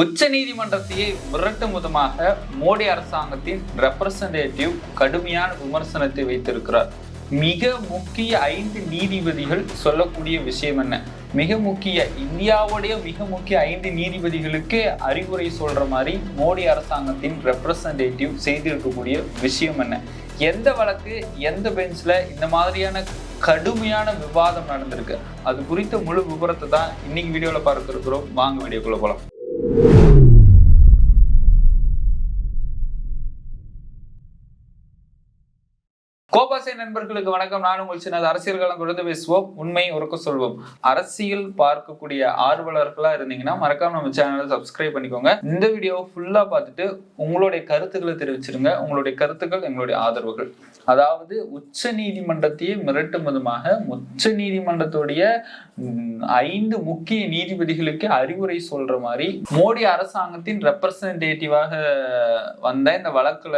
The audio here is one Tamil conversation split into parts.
உச்ச நீதிமன்றத்தையே விரட்டும் விதமாக மோடி அரசாங்கத்தின் ரெப்ரசன்டேட்டிவ் கடுமையான விமர்சனத்தை வைத்திருக்கிறார். மிக முக்கிய ஐந்து நீதிபதிகள் சொல்லக்கூடிய விஷயம் என்ன? மிக முக்கிய இந்தியாவுடைய மிக முக்கிய ஐந்து நீதிபதிகளுக்கு அறிவுரை சொல்ற மாதிரி மோடி அரசாங்கத்தின் ரெப்ரசன்டேட்டிவ் செய்திருக்கக்கூடிய விஷயம் என்ன? எந்த வழக்கு எந்த பெஞ்சில் இந்த மாதிரியான கடுமையான விவாதம் நடந்திருக்கு? அது குறித்த முழு விவரத்தை தான் இன்னைக்கு வீடியோவில் பார்க்க இருக்கிறோம் வாங்க வீடியோக்குள்ள you கோபாசை நண்பர்களுக்கு வணக்கம். நான் உங்கள் சின்னது அரசியல் காலம் தொடர்ந்து பேசுவோம். உண்மை உறக்க சொல்வோம். அரசியல் பார்க்கக்கூடிய ஆர்வலர்களா இருந்தீங்கன்னா மறக்காம நம்ம சேனலை சப்ஸ்கிரைப் பண்ணிக்கோங்க. இந்த வீடியோ ஃபுல்லா பார்த்துட்டு உங்களுடைய கருத்துக்களை தெரிவிச்சிருங்க. உங்களுடைய கருத்துக்கள் எங்களுடைய ஆதரவுகள். அதாவது உச்ச நீதிமன்றத்தையே மிரட்டும் விதமாக உச்ச நீதிமன்றத்துடைய ஐந்து முக்கிய நீதிபதிகளுக்கு அறிவுரை சொல்ற மாதிரி மோடி அரசாங்கத்தின் ரெப்ரசன்டேட்டிவாக வந்த இந்த வழக்குல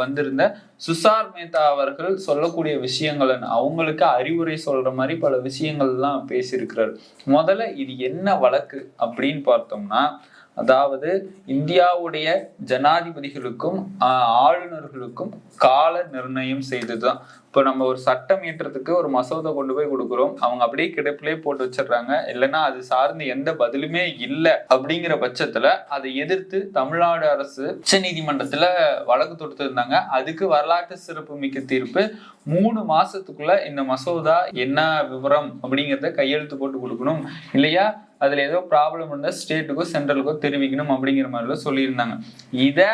வந்திருந்த சுசார் மேத்தா அவர்கள் சொல்ல சொல்லக்கூடிய விஷயங்கள் அவங்களுக்கு அறிவுரை சொல்ற மாதிரி பல விஷயங்கள்லாம் பேசியிருக்கிறார். முதல்ல இது என்ன வழக்கு அப்படின்னு பார்த்தோம்னா அதாவது இந்தியாவுடைய ஜனாதிபதிகளுக்கும் ஆளுநர்களுக்கும் கால நிர்ணயம் செய்ததுதான். இப்போ நம்ம ஒரு சட்டம் இயற்றத்துக்கு ஒரு மசோதா கொண்டு போய் கொடுக்குறோம். அவங்க அப்படியே கிடப்பிலே போட்டு வச்சிடுறாங்க. இல்லைன்னா அது சார்ந்து எந்த பதிலுமே இல்லை அப்படிங்கிற பட்சத்துல அதை எதிர்த்து தமிழ்நாடு அரசு உச்ச நீதிமன்றத்துல வழக்கு தொடுத்திருந்தாங்க அதுக்கு வரலாற்று சிறப்பு மிக்க தீர்ப்பு. மூணு மாசத்துக்குள்ள இந்த மசோதா என்ன விவரம் அப்படிங்கிறத கையெழுத்து போட்டு கொடுக்கணும். இல்லையா? அதில் ஏதோ ப்ராப்ளம் இருந்தால் ஸ்டேட்டுக்கோ சென்ட்ரலுக்கோ தெரிவிக்கணும் அப்படிங்கிற மாதிரிலாம் சொல்லியிருந்தாங்க. இதை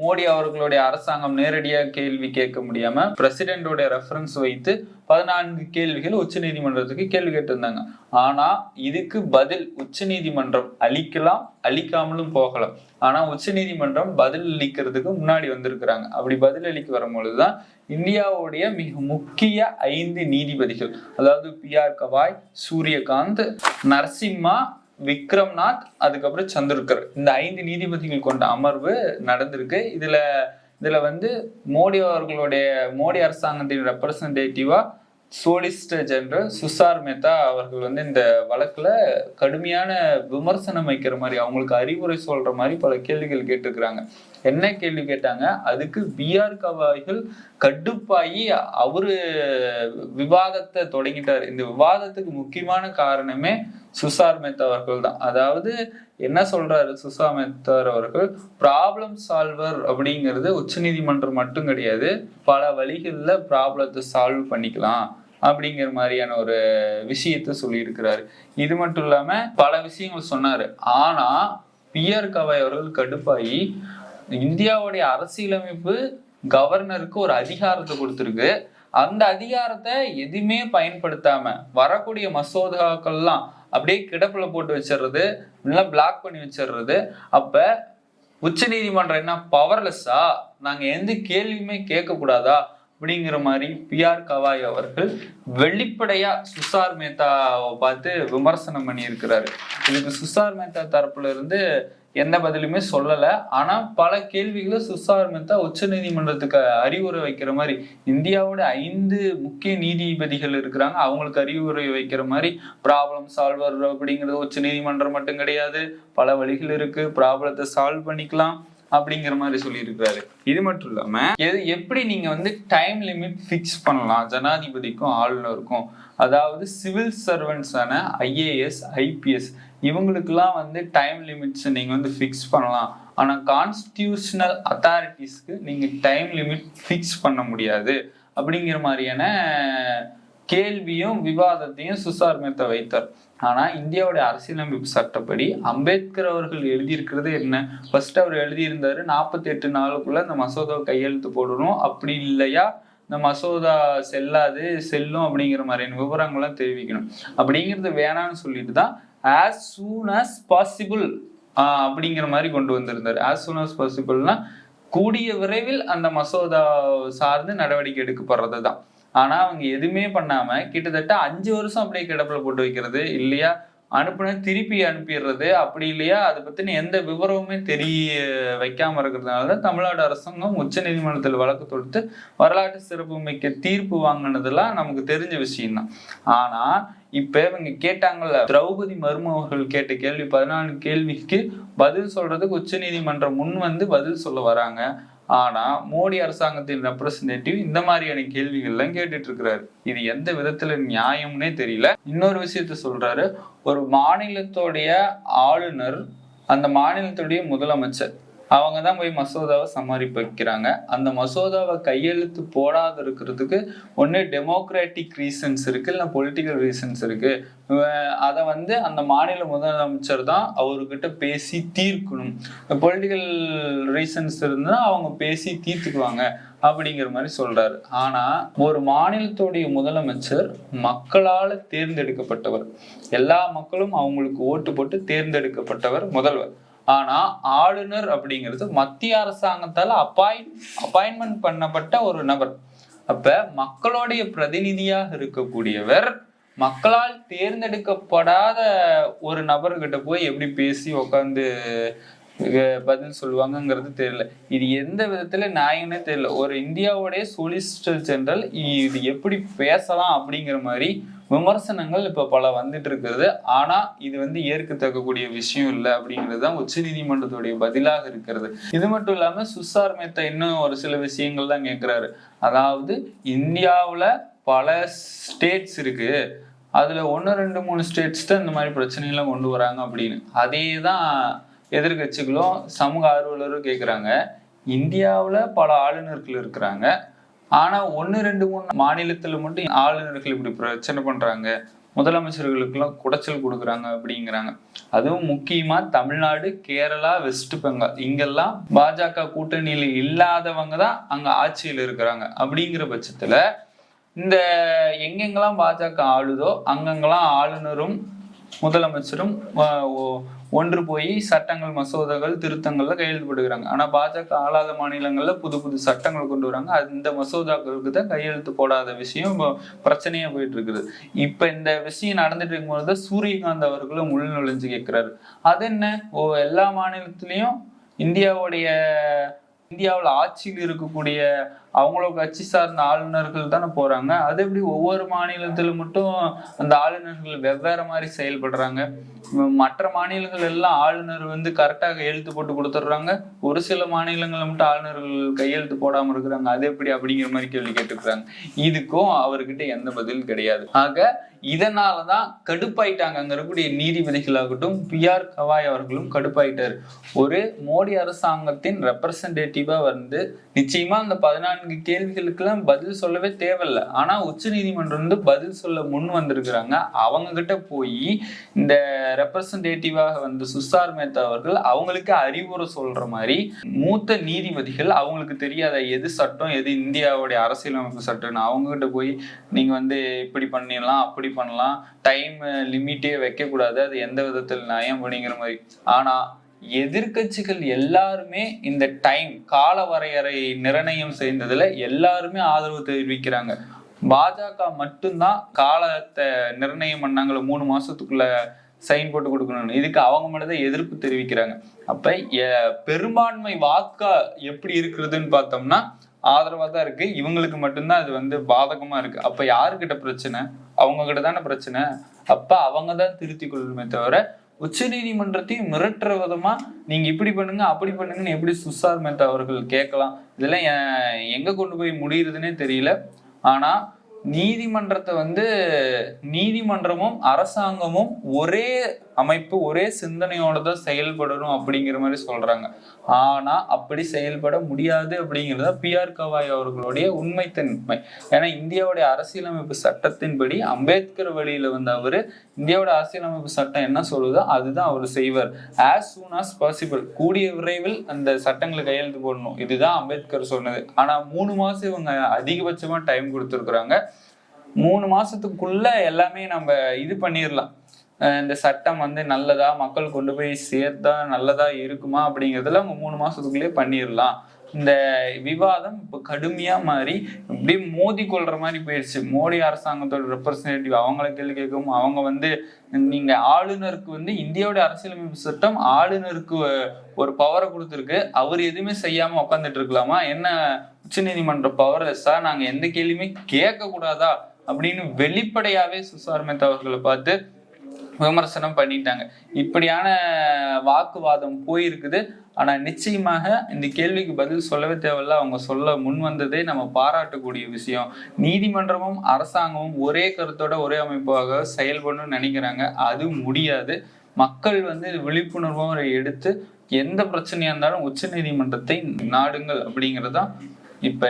மோடி அவர்களுடைய அரசாங்கம் நேரடியாக கேள்வி கேட்க முடியாம பிரசிடென்டோட ரெஃபரன்ஸ் வைத்து பதினான்கு கேள்விகள் உச்ச நீதிமன்றத்துக்கு கேள்வி கேட்டிருந்தாங்க. ஆனா இதுக்கு பதில் உச்ச நீதிமன்றம் அளிக்கலாம் அளிக்காமலும் போகலாம். ஆனா உச்ச நீதிமன்றம் பதில் அளிக்கிறதுக்கு முன்னாடி வந்திருக்கிறாங்க. அப்படி பதில் அளிக்க வரும்பொழுதுதான் இந்தியாவுடைய மிக முக்கிய ஐந்து நீதிபதிகள் அதாவது பி ஆர் கவாய் சூரியகாந்த் நரசிம்மா விக்ரம்நாத் அதுக்கப்புறம் சந்திருக்கர். இந்த ஐந்து நீதிபதிகள் கொண்ட அமர்வு நடந்திருக்கு. இதுல இதுல வந்து மோடி அவர்களுடைய மோடி அரசாங்கத்தின் ரெப்ரசன்டேட்டிவா சோலிசிட்டர் ஜெனரல் சுசார் மேத்தா அவர்கள் வந்து இந்த வழக்குல கடுமையான விமர்சனம் வைக்கிற மாதிரி அவங்களுக்கு அறிவுரை சொல்ற மாதிரி பல கேள்விகள் கேட்டிருக்கிறாங்க. என்ன கேள்வி கேட்டாங்க? அதுக்கு பிஆர் கவாய்கள் கடுப்பாயி அவரு விவாதத்தை தொடங்கிட்டார். இந்த விவாதத்துக்கு முக்கியமான காரணமே சுசார் மேத்தா அவர்கள் தான். அதாவது என்ன சொல்றாரு சுசா மேத்தார் அவர்கள்? ப்ராப்ளம் சால்வர் அப்படிங்கிறது உச்சநீதிமன்றம் மட்டும் கிடையாது பல வழிகளில் ப்ராப்ளத்தை சால்வ் பண்ணிக்கலாம் அப்படிங்கிற மாதிரியான ஒரு விஷயத்த சொல்லியிருக்கிறாரு. இது மட்டும் இல்லாம பல விஷயங்கள் சொன்னாரு. ஆனா பிஆர் கவாய் அவர்கள் கடுப்பாயி இந்தியாவுடைய அரசியலமைப்பு கவர்னருக்கு ஒரு அதிகாரத்தை கொடுத்துருக்கு. அந்த அதிகாரத்தை எதுவுமே பயன்படுத்தாம வரக்கூடிய மசோதாக்கள்லாம் அப்படியே கிடப்புல போட்டு வச்சிடுறது இல்லைன்னா பிளாக் பண்ணி வச்சிடுறது. அப்ப உச்ச நீதிமன்றம் என்ன? பவர்லெஸ்ஸா நாங்க எந்த கேள்வியுமே கேட்க கூடாதா அப்படிங்கிற மாதிரி பிஆர் கவாய் அவர்கள் வெளிப்படையா சுசார் மேத்தாவை பார்த்து விமர்சனம் பண்ணியிருக்கிறாரு. இதுக்கு சுசார் மேத்தா தரப்புல இருந்து எந்த பதிலுமே சொல்லலை. ஆனா பல கேள்விகளை சுசார் மேத்தா உச்ச நீதிமன்றத்துக்கு அறிவுரை வைக்கிற மாதிரி இந்தியாவோட ஐந்து முக்கிய நீதிபதிகள் இருக்கிறாங்க. அவங்களுக்கு அறிவுரை வைக்கிற மாதிரி ப்ராப்ளம் சால்வர் அப்படிங்கிறது உச்ச நீதிமன்றம் மட்டும் கிடையாது. பல வழிகள் இருக்கு. ப்ராப்ளத்தை சால்வ் பண்ணிக்கலாம் அப்படிங்கிற மாதிரி சொல்லியிருக்கிறாரு. இது மட்டும் இல்லாம எது எப்படி நீங்க வந்து டைம் லிமிட் ஃபிக்ஸ் பண்ணலாம்? ஜனாதிபதிக்கும் ஆளுநருக்கும். அதாவது சிவில் சர்வன்ஸான ஐஏஎஸ் ஐபிஎஸ் இவங்களுக்குலாம் வந்து டைம் லிமிட்ஸ் நீங்க வந்து ஃபிக்ஸ் பண்ணலாம். ஆனா கான்ஸ்டியூஷனல் அத்தாரிட்டிஸ்க்கு நீங்க டைம் லிமிட் ஃபிக்ஸ் பண்ண முடியாது. அப்படிங்கிற மாதிரியான கேள்வியும் விவாதத்தையும் சுசார் மேத்தா வைத்தார். ஆனால் இந்தியாவுடைய அரசியலமைப்பு சட்டப்படி அம்பேத்கர் அவர்கள் எழுதியிருக்கிறது என்ன? ஃபர்ஸ்ட் அவர் எழுதியிருந்தாரு நாற்பத்தி எட்டு நாளுக்குள்ள இந்த மசோதாவை கையெழுத்து போடணும். அப்படி இல்லையா? இந்த மசோதா செல்லாது செல்லும் அப்படிங்கிற மாதிரியான விவரங்கள்லாம் தெரிவிக்கணும். அப்படிங்கிறது வேணான்னு சொல்லிட்டு தான் ஆஸ் சூன் ஆஸ் பாசிபிள் அப்படிங்கிற மாதிரி கொண்டு வந்திருந்தார். ஆஸ் சூன் ஆஸ் பாசிபிள்னா கூடிய விரைவில் அந்த மசோதா சார்ந்து நடவடிக்கை எடுக்கப்படுறது தான் ஆனா அவங்க எதுவுமே பண்ணாம கிட்டத்தட்ட அஞ்சு வருஷம் அப்படியே கிடப்புல போட்டு வைக்கிறது இல்லையா? அனுப்புன திருப்பி அனுப்பிடுறது. அப்படி இல்லையா? அதை பத்தின எந்த விவரமுமே தெரிய வைக்காம இருக்கிறதுனால தான் தமிழ்நாடு அரசாங்கம் உச்ச நீதிமன்றத்தில் வழக்கு தொடுத்து வரலாற்று சிறப்புமிக்க தீர்ப்பு வாங்கினதெல்லாம் நமக்கு தெரிஞ்ச விஷயம்தான். ஆனா இப்ப இவங்க கேட்டாங்கல்ல திரௌபதி மர்ம அவர்கள் கேட்ட கேள்வி பதினாலு கேள்விக்கு பதில் சொல்றதுக்கு உச்ச நீதிமன்றம் முன் வந்து பதில் சொல்ல வராங்க. ஆனா மோடி அரசாங்கத்தின் ரெப்ரசன்டேட்டிவ் இந்த மாதிரியான கேள்விகள்லாம் கேட்டுட்டு இருக்கிறாரு இது எந்த விதத்துல நியாயம்னே தெரியல. இன்னொரு விஷயத்த சொல்றாரு. ஒரு மாநிலத்தோடைய ஆளுநர் அந்த மாநிலத்துடைய முதலமைச்சர் அவங்க தான் போய் மசோதாவை சமாளிப்பு வைக்கிறாங்க அந்த மசோதாவை கையெழுத்து போடாத இருக்கிறதுக்கு ஒன்று டெமோக்ராட்டிக் ரீசன்ஸ் இருக்கு இல்லை பொலிட்டிக்கல் ரீசன்ஸ் இருக்கு. அதை வந்து அந்த மாநில முதலமைச்சர் தான் அவர்கிட்ட பேசி தீர்க்கணும். பொலிட்டிக்கல் ரீசன்ஸ் இருந்தால் அவங்க பேசி தீர்த்துக்குவாங்க அப்படிங்கிற மாதிரி சொல்றாரு. ஆனா ஒரு மாநிலத்துடைய முதலமைச்சர் மக்களால தேர்ந்தெடுக்கப்பட்டவர். எல்லா மக்களும் அவங்களுக்கு ஓட்டு போட்டு தேர்ந்தெடுக்கப்பட்டவர் முதல்வர். ஆனா ஆளுநர் அப்படிங்கிறது மத்திய அரசாங்கத்தால அப்பாயின் அப்பாயின்மெண்ட் பண்ணப்பட்ட ஒரு நபர். அப்ப மக்களுடைய பிரதிநிதியாக இருக்கக்கூடியவர் மக்களால் தேர்ந்தெடுக்கப்படாத ஒரு நபர்கிட்ட போய் எப்படி பேசி உட்காந்து பதில் சொல்லுவாங்கங்கிறது தெரியல. இது எந்த விதத்துல நியாயம்னே தெரியல. ஒரு இந்தியாவுடைய சொலிசிட்டர் ஜெனரல் இது எப்படி பேசலாம் அப்படிங்கிற மாதிரி விமர்சனங்கள் இப்போ பல வந்துட்டு இருக்கிறது ஆனால் இது வந்து ஏற்கத்தக்கக்கூடிய விஷயம் இல்லை அப்படிங்கிறது தான் உச்ச நீதிமன்றத்துடைய பதிலாக இருக்கிறது. இது மட்டும் இல்லாமல் சுசார் மேத்தா இன்னும் ஒரு சில விஷயங்கள் தான் கேட்குறாரு அதாவது இந்தியாவில் பல ஸ்டேட்ஸ் இருக்கு. அதில் ஒன்று ரெண்டு மூணு ஸ்டேட்ஸ் தான் இந்த மாதிரி பிரச்சனைலாம் கொண்டு வராங்க அப்படின்னு. அதே தான் எதிர்கட்சிகளும் சமூக ஆர்வலரும் கேட்குறாங்க இந்தியாவில் பல ஆளுநர்கள் இருக்கிறாங்க. ஆனால் ஒன்று ரெண்டு மூணு மாநிலத்தில் மட்டும் ஆளுநர்கள் இப்படி பிரச்சனை பண்ணுறாங்க முதலமைச்சர்களுக்கெல்லாம் குடைச்சல் கொடுக்குறாங்க அப்படிங்கிறாங்க. அதுவும் முக்கியமா தமிழ்நாடு கேரளா வெஸ்ட் பெங்கால். இங்கெல்லாம் பாஜக கூட்டணியில் இல்லாதவங்க தான் அங்க ஆட்சியில் இருக்கிறாங்க. அப்படிங்கிற பட்சத்துல இந்த எங்கெங்கெல்லாம் பாஜக ஆளுதோ அங்கங்கெல்லாம் ஆளுநரும் முதலமைச்சரும் ஒன்று போய் சட்டங்கள் மசோதாக்கள் திருத்தங்கள்ல கையெழுத்து போட்டுக்கிறாங்க ஆனா பாஜக ஆளாத மாநிலங்கள்ல புது புது சட்டங்கள் கொண்டு வராங்க. அந்த மசோதாக்களுக்கு தான் கையெழுத்து போடாத விஷயம் பிரச்சனையா போயிட்டு இருக்குது இப்ப இந்த விஷயம் நடந்துட்டு இருக்கும்போது தான் சூரியகாந்த் அவர்களும் உள் நுழைஞ்சு கேட்கிறாரு அது என்ன? ஓ எல்லா மாநிலத்திலயும் இந்தியாவுடைய இந்தியாவில் ஆட்சியில் இருக்கக்கூடிய அவங்களோட கட்சி சார்ந்த ஆளுநர்கள் தானே போறாங்க. அது எப்படி ஒவ்வொரு மாநிலத்திலும் மட்டும் அந்த ஆளுநர்கள் வெவ்வேறு மாதிரி செயல்படுறாங்க? மற்ற மாநிலங்கள் எல்லாம் ஆளுநர் வந்து கரெக்டாக எழுத்து போட்டு கொடுத்துட்றாங்க. ஒரு சில மாநிலங்களில் மட்டும் ஆளுநர்கள் கையெழுத்து போடாமல் இருக்கிறாங்க. அது எப்படி அப்படிங்கிற மாதிரி கேள்வி கேட்டுக்கிறாங்க. இதுக்கும் அவர்கிட்ட எந்த பதில் கிடையாது. ஆக இதனாலதான் கடுப்பாயிட்டாங்க அங்க இருக்கக்கூடிய நீதிபதிகளாகட்டும் பி ஆர் கவாய் அவர்களும் கடுப்பாயிட்டார். ஒரு மோடி அரசாங்கத்தின் ரெப்ரசன்டேட்டிவா வந்து நிச்சயமா அந்த பதினான்கு கேள்விகளுக்கெல்லாம் பதில் சொல்லவே தேவையில்ல. ஆனா உச்ச நீதிமன்றம் வந்து பதில் சொல்ல முன் வந்திருக்கிறாங்க. அவங்க கிட்ட போய் இந்த ரெப்ரசன்டேட்டிவாக வந்து சுசார் மேத்தா அவர்கள் அவங்களுக்கு அறிவுரை சொல்ற மாதிரி மூத்த நீதிபதிகள் அவங்களுக்கு தெரியாத எது சட்டம் எது இந்தியாவுடைய அரசியலமைப்பு சட்டம்னு அவங்க கிட்ட போய் நீங்க வந்து இப்படி பண்ணிடலாம் அப்படி பண்ணலாம். டைம் லிமிட்டே வைக்க கூடாது அது எந்த விதத்தில் நியாயம்? அப்படிங்கிற மாதிரி. ஆனா எதிர்க்கட்சிகள் எல்லாருமே இந்த டைம் கால வரையறை நிர்ணயம் செய்ததுல எல்லாருமே ஆதரவு தெரிவிக்கிறாங்க. பாஜக மட்டும்தான் காலத்தை நிர்ணயம் பண்ணாங்களே மூணு மாசத்துக்குள்ள சைன் போட்டு கொடுக்கணும்னு. இதுக்கு அவங்க மட்டும் தான் எதிர்ப்பு தெரிவிக்கிறாங்க. அப்ப பெரும்பான்மை வாக்கா எப்படி இருக்கிறதுன்னு பார்த்தோம்னா ஆதரவா தான் இருக்கு. இவங்களுக்கு மட்டும்தான் அது வந்து பாதகமா இருக்கு. அப்ப யாருக்கிட்ட பிரச்சனை? அவங்க கிட்ட தானே பிரச்சனை? அப்ப அவங்க தான் திருத்தி கொள்ளணுமே தவிர உச்ச நீதிமன்றத்தையும் மிரட்டுற விதமா நீங்க இப்படி பண்ணுங்க அப்படி பண்ணுங்கன்னு எப்படி சுஷார் மேத்தா அவர்கள் கேட்கலாம்? இதெல்லாம் எங்க கொண்டு போய் முடியுறதுன்னே தெரியல. ஆனா நீதிமன்றத்தை வந்து நீதிமன்றமும் அரசாங்கமும் ஒரே அமைப்பு ஒரே சிந்தனையோட தான் செயல்படணும் அப்படிங்கிற மாதிரி சொல்றாங்க. ஆனா அப்படி செயல்பட முடியாது அப்படிங்கிறத பி ஆர் கவாய் அவர்களுடைய உண்மைத்தன்மை. ஏன்னா இந்தியாவுடைய அரசியலமைப்பு சட்டத்தின்படி அம்பேத்கர் வழியில வந்து அவரு இந்தியாவோட அரசியலமைப்பு சட்டம் என்ன சொல்லுதோ அதுதான் அவர் செய்வார். ஆஸ் சூன் ஆஸ் பாசிபிள் கூடிய விரைவில் அந்த சட்டங்களை கையெழுத்து போடணும். இதுதான் அம்பேத்கர் சொன்னது. ஆனா மூணு மாசம் இவங்க அதிகபட்சமா டைம் கொடுத்துருக்குறாங்க. மூணு மாசத்துக்குள்ள எல்லாமே நம்ம இது பண்ணிடலாம். இந்த சட்டம் வந்து நல்லதா மக்கள் கொண்டு போய் சேர்த்தா நல்லதா இருக்குமா அப்படிங்கிறதுல அவங்க மூணு மாசத்துக்குள்ளேயே பண்ணிடலாம் இந்த விவாதம் இப்போ கடுமையா மாறி இப்படியே மோதி கொள்ற மாதிரி போயிடுச்சு மோடி அரசாங்கத்தோட ரெப்ரசன்டேட்டிவ் அவங்கள கேள்வி கேட்கவும் அவங்க வந்து நீங்க ஆளுநருக்கு வந்து இந்தியாவோட அரசியலமைப்பு சட்டம் ஆளுநருக்கு ஒரு பவரை கொடுத்துருக்கு. அவர் எதுவுமே செய்யாம உட்காந்துட்டு இருக்கலாமா? என்ன உச்சநீதிமன்ற சார் நாங்க எந்த கேள்வியுமே கேட்க கூடாதா அப்படின்னு வெளிப்படையாவே சுசார் மேத்தா அவர்களை பார்த்து விமர்சனம் பண்ணிட்டாங்க. இப்படியான வாக்குவாதம் போயிருக்குது. ஆனா நிச்சயமாக இந்த கேள்விக்கு பதில் சொல்லவே தேவையில்ல. அவங்க சொல்ல முன் வந்ததே நம்ம பாராட்டக்கூடிய விஷயம். நீதிமன்றமும் அரசாங்கமும் ஒரே கருத்தோட ஒரே அமைப்பாக செயல்படணும்னு நினைக்கிறாங்க. அது முடியாது. மக்கள் வந்து விழிப்புணர்வும் எடுத்து எந்த பிரச்சனையா இருந்தாலும் உச்ச நீதிமன்றத்தை நாடுங்கள் அப்படிங்கறதுதான் இப்ப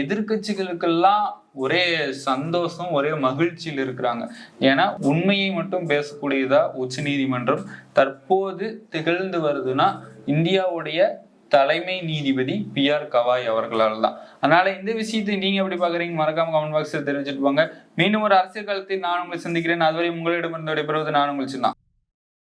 எதிர்க்கட்சிகளுக்கெல்லாம் ஒரே சந்தோஷம் ஒரே மகிழ்ச்சியில் இருக்கிறாங்க. ஏன்னா உண்மையை மட்டும் பேசக்கூடியதா உச்ச நீதிமன்றம் தற்போது திகழ்ந்து வருதுன்னா இந்தியாவுடைய தலைமை நீதிபதி பி ஆர் கவாய் அவர்களால் தான். அதனால இந்த விஷயத்தை நீங்க எப்படி பாக்குறீங்க மறக்காம கமெண்ட் பாக்ஸில் தெரிவிச்சிட்டு போங்க. மீண்டும் ஒரு அரசியல் காலத்தில் நான் உங்களை சந்திக்கிறேன். அதுவரை உங்களிடமிருந்து விடைபெறுவது நான் உங்களுக்கு தான்